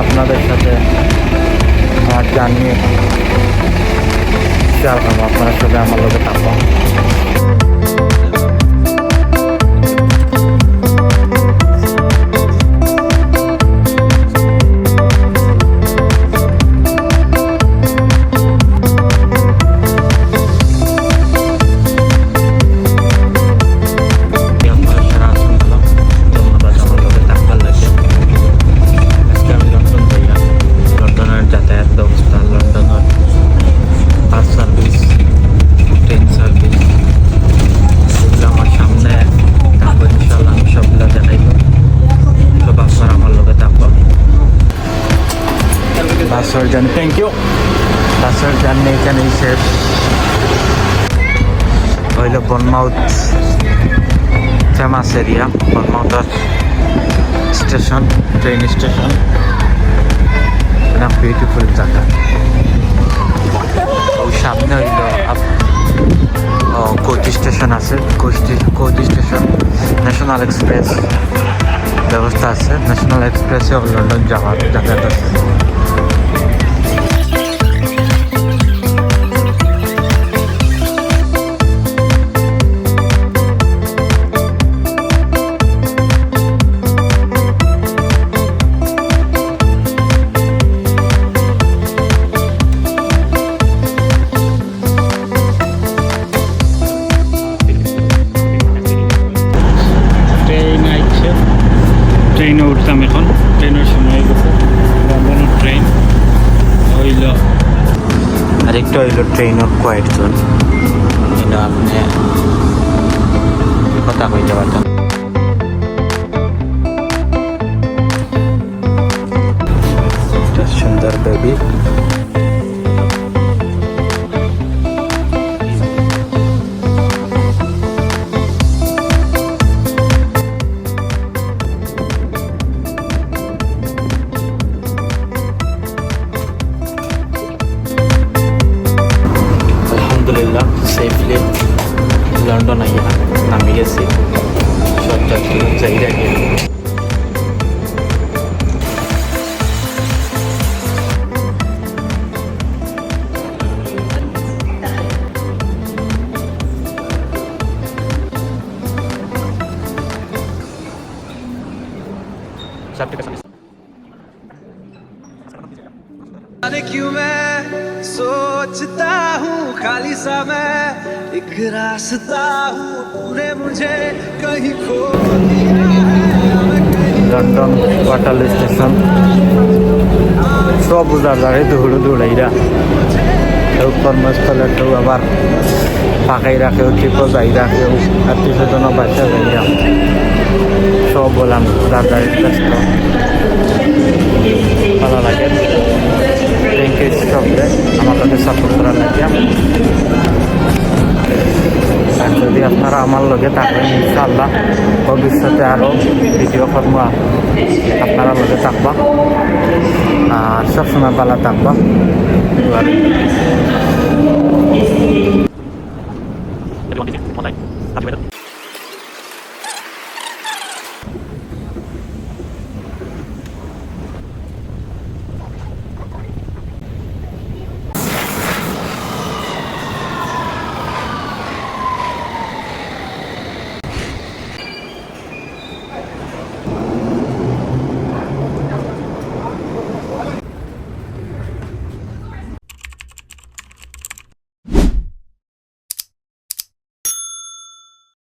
আপনাদের সাথে আমার জানিয়ে আপনার সাথে আমার লোকের থাকব বাসের জার্নি থ্যাংক ইউ বাসের জার্নি এখানেই শেষ হইল বনমাউথ ফেমাস এরিয়া বনমাউথর স্টেশন ট্রেন স্টেশন বিউটিফুল জায়গা ওই সামনে হইল কোচি স্টেশন আছে। Coach coach station national express ব্যবস্থা আছে। ন্যাশনাল এক্সপ্রেসে লন্ডন যাওয়ার যাতায়াত আছে ট্রেনে এখন। ট্রেনের সময় গেছে। লন্ডনের ট্রেন হইল। আরেকটা হইল ট্রেনের কোয়াইট জোন এটা আপনি কথা হয়ে যাওয়াটা ಸ್ಟೂಡೆಂಟು ನಾ ನಾ ಬಿ ಎಸ್ ಸಿ ಸ್ವಲ್ಪ ಜಾಸ್ತಿ ಸೈಡಾಗಿ क्यों मैं सोचता हूँ खाली सा मैं एक रास्ता हूँ तूने मुझे कहीं खो दिया है मैं कहीं লন্ডন ওয়াটারলি স্টেশন সব উদার দাঁড়িয়ে দৌড়ে দৌড়াইরা কেউ কর্মস্থলে কেউ আবার ফাঁকাই রাখে ঠিকও যাইরা কেউ আত্মীয় স্বজন বাচ্চা যাইরা সব বললাম উদার দাঁড়িয়ে ব্যস্ত ভালো লাগে আমার লগে থাকবেন, ইনশাআল্লাহ। ভবিষ্যতে আরও ভিডিও কর্ম আপনারা লগে থাকবা। আর সবসময় ভালো থাকবা।